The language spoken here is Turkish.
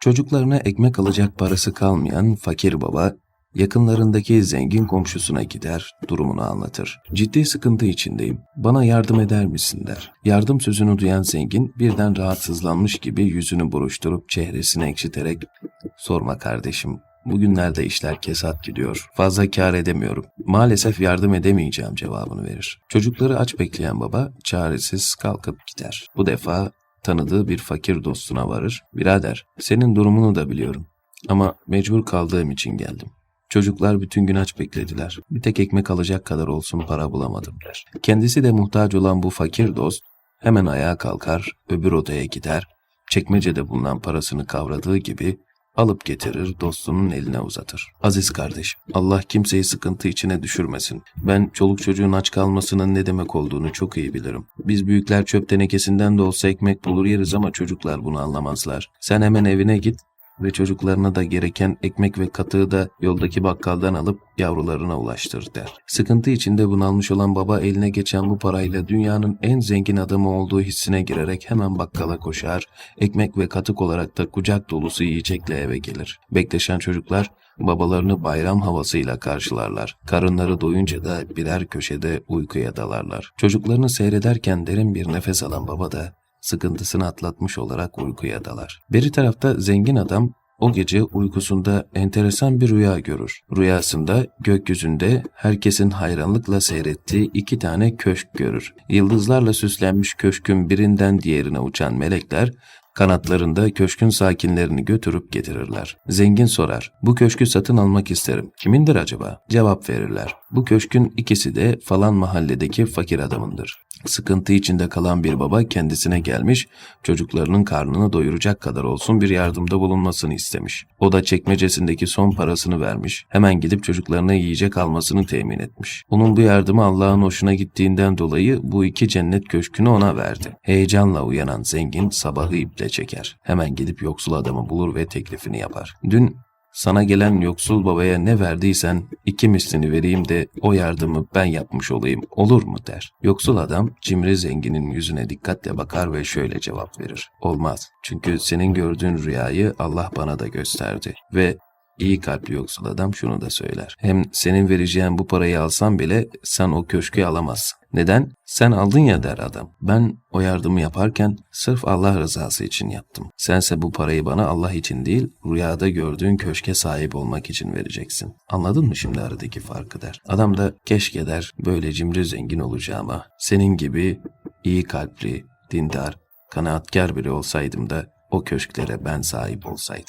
Çocuklarına ekmek alacak parası kalmayan fakir baba, yakınlarındaki zengin komşusuna gider, durumunu anlatır. Ciddi sıkıntı içindeyim, bana yardım eder misin der. Yardım sözünü duyan zengin birden rahatsızlanmış gibi yüzünü buruşturup çehresini ekşiterek, sorma kardeşim, Bugünlerde işler kesat gidiyor. Fazla kar edemiyorum. Maalesef yardım edemeyeceğim cevabını verir. Çocukları aç bekleyen baba çaresiz kalkıp gider. Bu defa tanıdığı bir fakir dostuna varır. Birader, senin durumunu da biliyorum. Ama mecbur kaldığım için geldim. Çocuklar bütün gün aç beklediler. Bir tek ekmek alacak kadar olsun para bulamadım der. Kendisi de muhtaç olan bu fakir dost hemen ayağa kalkar, öbür odaya gider. Çekmecede bulunan parasını kavradığı gibi alıp getirir dostunun eline uzatır. Aziz kardeşim, Allah kimseyi sıkıntı içine düşürmesin. Ben çoluk çocuğun aç kalmasının ne demek olduğunu çok iyi bilirim. Biz büyükler çöp tenekesinden de olsa ekmek bulur yeriz ama çocuklar bunu anlamazlar. Sen hemen evine git ve çocuklarına da gereken ekmek ve katığı da yoldaki bakkaldan alıp yavrularına ulaştır der. Sıkıntı içinde bunalmış olan baba eline geçen bu parayla dünyanın en zengin adamı olduğu hissine girerek hemen bakkala koşar, ekmek ve katık olarak da kucak dolusu yiyecekle eve gelir. Bekleşen çocuklar babalarını bayram havasıyla karşılarlar. Karınları doyunca da birer köşede uykuya dalarlar. Çocuklarını seyrederken derin bir nefes alan baba da sıkıntısını atlatmış olarak uykuya dalar. Beri tarafta zengin adam o gece uykusunda enteresan bir rüya görür. Rüyasında gökyüzünde herkesin hayranlıkla seyrettiği iki tane köşk görür. Yıldızlarla süslenmiş köşkün birinden diğerine uçan melekler kanatlarında köşkün sakinlerini götürüp getirirler. Zengin sorar, bu köşkü satın almak isterim. Kimindir acaba? Cevap verirler. Bu köşkün ikisi de falan mahalledeki fakir adamındır. Sıkıntı içinde kalan bir baba kendisine gelmiş, çocuklarının karnını doyuracak kadar olsun bir yardımda bulunmasını istemiş. O da çekmecesindeki son parasını vermiş, hemen gidip çocuklarına yiyecek almasını temin etmiş. Onun bu yardımı Allah'ın hoşuna gittiğinden dolayı bu iki cennet köşkünü ona verdi. Heyecanla uyanan zengin sabahı iple çeker. Hemen gidip yoksul adamı bulur ve teklifini yapar. Dün sana gelen yoksul babaya ne verdiysen iki mislini vereyim de o yardımı ben yapmış olayım olur mu der. Yoksul adam cimri zenginin yüzüne dikkatle bakar ve şöyle cevap verir. Olmaz çünkü senin gördüğün rüyayı Allah bana da gösterdi ve İyi kalpli yoksul adam şunu da söyler. Hem senin vereceğin bu parayı alsam bile sen o köşkü alamazsın. Neden? Sen aldın ya der adam. Ben o yardımı yaparken sırf Allah rızası için yaptım. Sense bu parayı bana Allah için değil, rüyada gördüğün köşke sahip olmak için vereceksin. Anladın mı şimdi aradaki farkı der. Adam da keşke der böyle cimri zengin olacağıma. Senin gibi iyi kalpli, dindar, kanaatkar biri olsaydım da o köşklere ben sahip olsaydım.